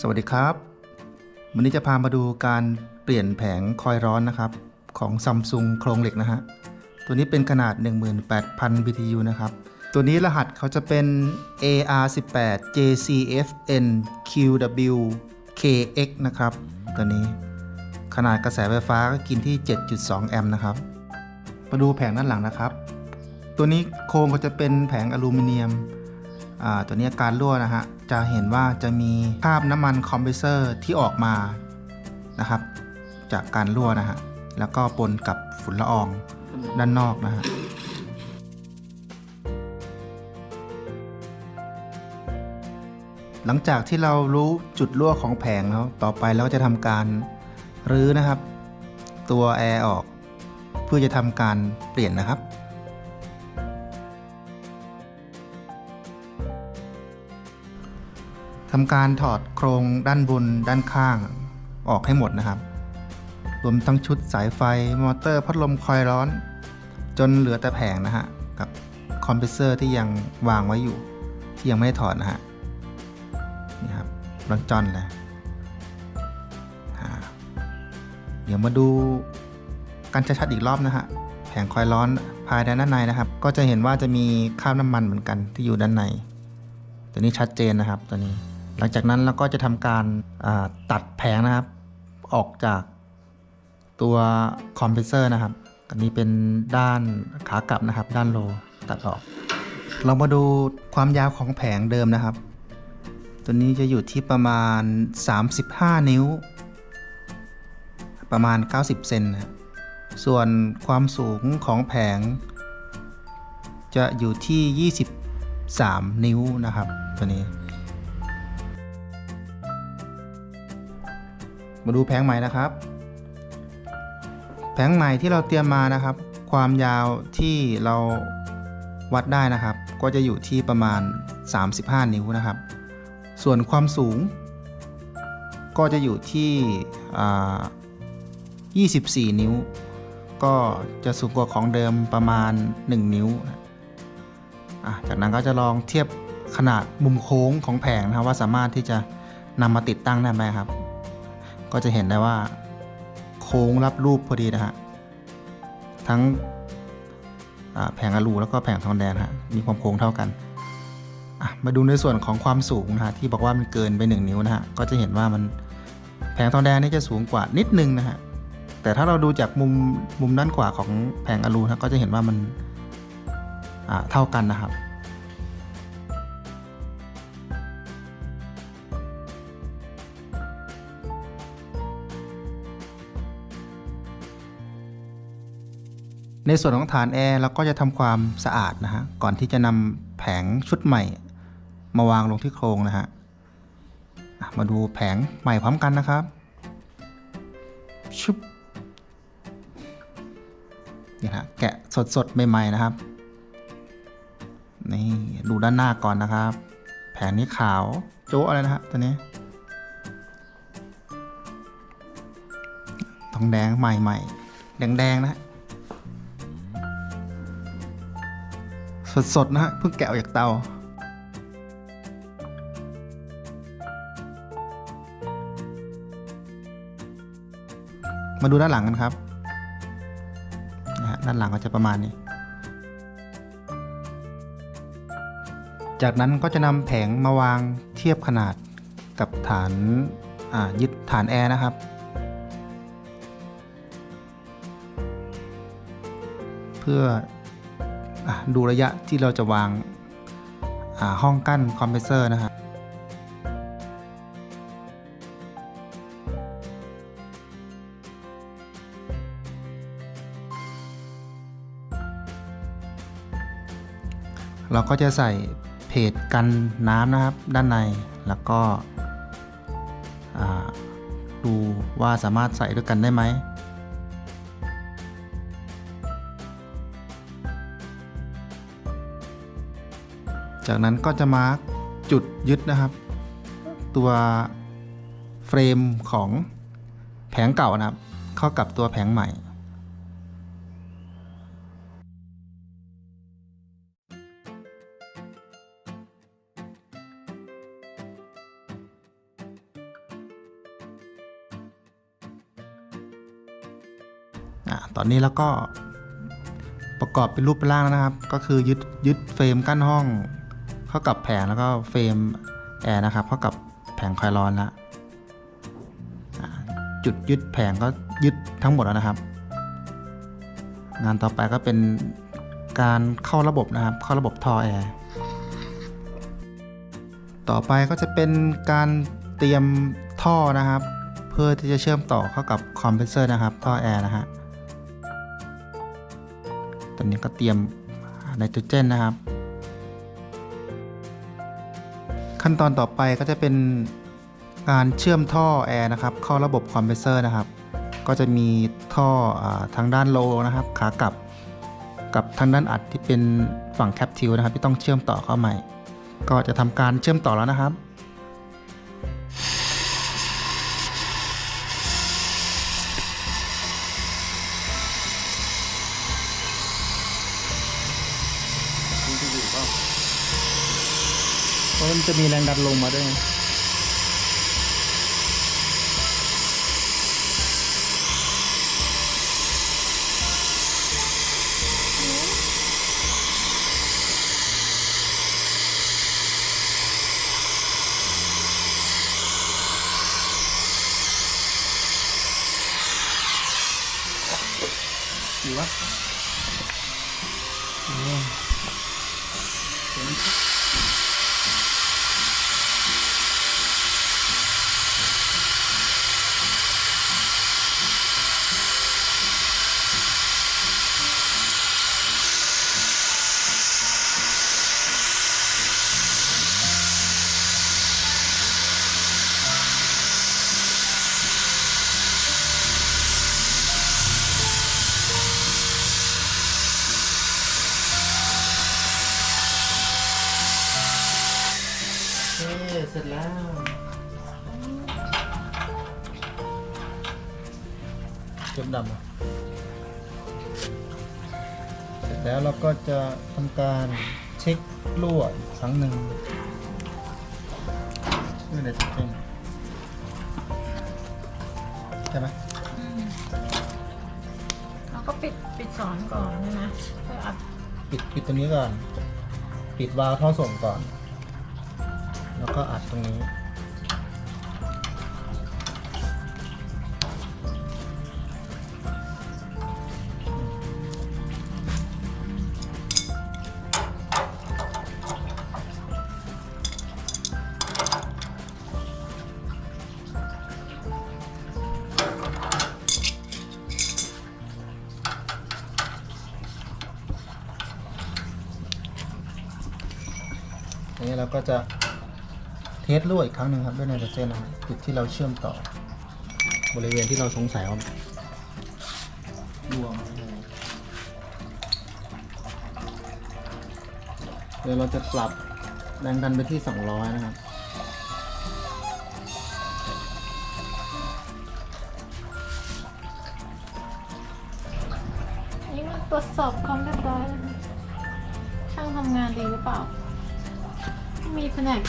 สวัสดีครับ วันนี้จะพามาดูการเปลี่ยนแผงคอยร้อนนะครับ ของซัมซุงโครงเหล็กนะฮะ ตัวนี้เป็นขนาด 18,000 BTU นะครับ ตัวนี้รหัสเขาจะเป็น AR18 JCFN QW KX นะครับ ตัวนี้ขนาดกระแสไฟฟ้าก็กินที่ 7.2 แอมป์นะครับ มาดูแผงด้านหลังนะครับ ตัวนี้โครงก็จะเป็นแผงอลูมิเนียม ตัวนี้การรั่วนะฮะจะเห็นว่าจะมีคราบน้ำมันคอมเพรสเซอร์ที่ออกมานะครับ จากการรั่วนะฮะแล้วก็ปนกับฝุ่นละอองด้านนอกนะฮะหลังจากที่เรารู้จุดรั่วของแผงแล้วต่อไปเราก็จะทำการรื้อนะครับ ตัวแอร์ออก เพื่อจะทำการเปลี่ยนนะครับ ทำการถอดโครงด้านบนด้านข้างออกให้หมดนะครับ รวมทั้งชุดสายไฟมอเตอร์พัดลมคอยร้อน จนเหลือแต่แผงนะฮะ กับคอมเพรสเซอร์ที่ยังวางไว้อยู่ ที่ยังไม่ได้ถอดนะฮะ นี่ครับรังจอนเลยเดี๋ยวมาดูการชัดๆอีกรอบนะฮะ แผงคอยร้อนภายในด้านในนะครับ ก็จะเห็นว่าจะมีคราบน้ำมันเหมือนกันที่อยู่ด้านใน ตัวนี้ชัดเจนนะครับตัวนี้ หลังจากนั้นเราก็จะทำการตัดแผงนะครับ ออกจากตัวคอมเพรสเซอร์นะครับอันนี้เป็นด้านขากลับนะครับ ด้านโลตัดออก เรามาดูความยาวของแผงเดิมนะครับ ตัวนี้จะอยู่ที่ประมาณ 35 นิ้ว ประมาณ 90 เซนนะส่วนความสูงของแผง จะอยู่ที่ 23 นิ้วนะครับ ตัวนี้ มาดูแผงใหม่นะครับ แผงใหม่ที่เราเตรียมมานะครับ ความยาวที่เราวัดได้นะครับ ก็จะอยู่ที่ประมาณ 35 นิ้วนะครับ ส่วนความสูง ก็จะอยู่ที่อ่า24 นิ้ว ก็จะสูงกว่าของเดิมประมาณ 1 นิ้วนะอะจากนั้นก็จะลองเทียบขนาดมุมโค้งของแผงนะครับว่าสามารถที่จะนำมาติดตั้งได้ไหมครับ ก็จะเห็นได้ว่า โค้งรับรูปพอดีนะฮะทั้งแผงอลูแล้วก็แผงทองแดงฮะมีความโค้งเท่ากันมาดูในส่วนของความสูงนะฮะที่บอกว่ามันเกินไป 1 นิ้วนะฮะก็จะเห็นว่ามันแผงทองแดงนี่จะสูงกว่านิดนึงนะฮะแต่ถ้าเราดูจากมุมมุมด้านขวาของแผงอลูนะก็จะเห็นว่ามันเท่ากันนะครับ ในส่วนของฐานแอร์เราก็จะทำความสะอาดนะฮะก่อนที่จะนำแผงชุดใหม่ มาวางลงที่โครงนะฮะมาดูแผงใหม่พร้อมกันนะครับชุบนี่ฮะแกะสดๆใหม่ๆนะครับนี่ดูด้านหน้าก่อนนะครับ แผงนี้ขาวโจ๊ะอะไรนะฮะตัวนี้ทองแดงใหม่ๆแดงๆนะ สดๆนะฮะเพิ่งแกะออกจากเตา มาดูด้านหลังกันครับนะฮะด้านหลังก็จะประมาณนี้ จากนั้นก็จะนำแผงมาวางเทียบขนาดกับฐานอ่ายึดฐานแอร์นะครับเพื่อ ดูระยะที่เราจะวางาห้องกั้นคอมเพรสเซอร์นะครับเราก็จะใส่เพจกันน้ำนะครับด้านในแล้วก็ดูว่าสามารถใส่ด้วยกันได้ไหม จากนั้นก็จะมาร์กจุดยึดนะครับ ตัวเฟรมของแผงเก่านะครับ เข้ากับตัวแผงใหม่ ตอนนี้แล้วก็ประกอบเป็นรูปร่างแล้วนะครับ ก็คือยึดยึดเฟรมกั้นห้อง เข้ากับแผงแล้วก็เฟรมแอร์นะครับ เข้ากับแผงคลายร้อนแล้วอะจุดยึดแผงก็ยึดทั้งหมดแล้วนะครับ งานต่อไปก็เป็นการเข้าระบบนะครับ เข้าระบบท่อแอร์ต่อไปก็จะเป็นการเตรียมท่อนะครับ เพื่อที่จะเชื่อมต่อเข้ากับคอมเพรสเซอร์นะครับท่อแอร์นะฮะตอนนี้ก็เตรียมไนโตรเจนนะครับ ขั้นตอนต่อไปก็จะเป็นการเชื่อมท่อแอร์นะครับเข้าระบบคอมเพรสเซอร์นะครับ ก็จะมีท่ออทางด้านโลนะครับ ขากลับกับทางด้านอัดที่เป็นฝั่งแคปทิวนะครับ ที่ต้องเชื่อมต่อเข้าใหม่ ก็จะทำการเชื่อมต่อแล้วนะครับ มันจะมีแรงดันลงมาด้วยไงดีวะ เก็บดำอะเสร็จแล้วเราก็จะทำการเช็ครั่วอีกครั้งหนึ่งนี่ในตัวเองใช่ไหมเราก็ปิดปิดสอนก่อนใช่ไหมเพื่ออัดปิดปิดตัวนี้ก่อน ปิดวาล์วท่อส่งก่อน แล้วก็อัดตรงนี้ อันนี้เราก็จะเทสรั่วอีกครั้งหนึ่งครับด้วยไนโตรเจนนะจุดที่เราเชื่อมต่อ บริเวณที่เราสงสัยว่ารั่วมเดี๋ยวเราจะปรับแรงดันไปที่ 200 นะครับอันนี้มันตรวจสอบความเรียบร้อยช่างทำงานดีหรือเปล่า มีแผนก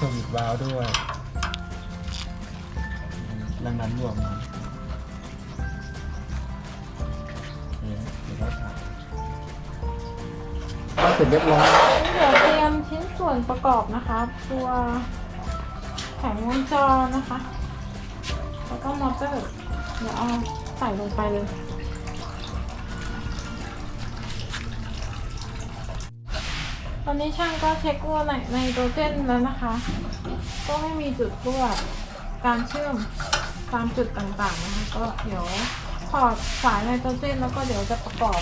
สวิตช์วาล์วด้วยแรงดันรวไหมาโอเนี่ยก็เสร็จเรียบร้อยเดี๋ยวเตรียมชิ้นส่วนประกอบนะคะ ตัวแผงวงจรนะคะ แล้วก็มอเตอร์ เดี๋ยวเอาใส่ลงไปเลย ตอนนี้ช่างก็เช็ครั่วในในตัวเจนแล้วนะคะ ก็ไม่มีจุดรั่วการเชื่อมตามจุดต่างๆนะคะก็เดี๋ยวถอดฝาในตัวเจนแล้วก็เดี๋ยวจะประกอบ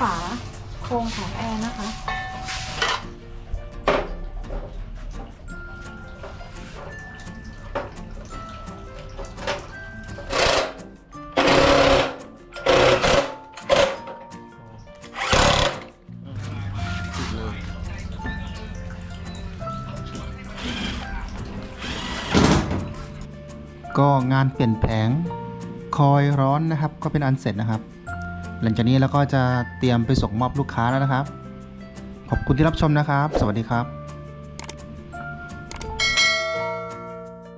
ฝาโครงของแอร์นะคะ ก็งานเปลี่ยนแผงคอยร้อนนะครับ ก็เป็นอันเสร็จนะครับ หลังจากนี้เราก็จะเตรียมไปส่งมอบลูกค้าแล้วนะครับ ขอบคุณที่รับชมนะครับ สวัสดีครับ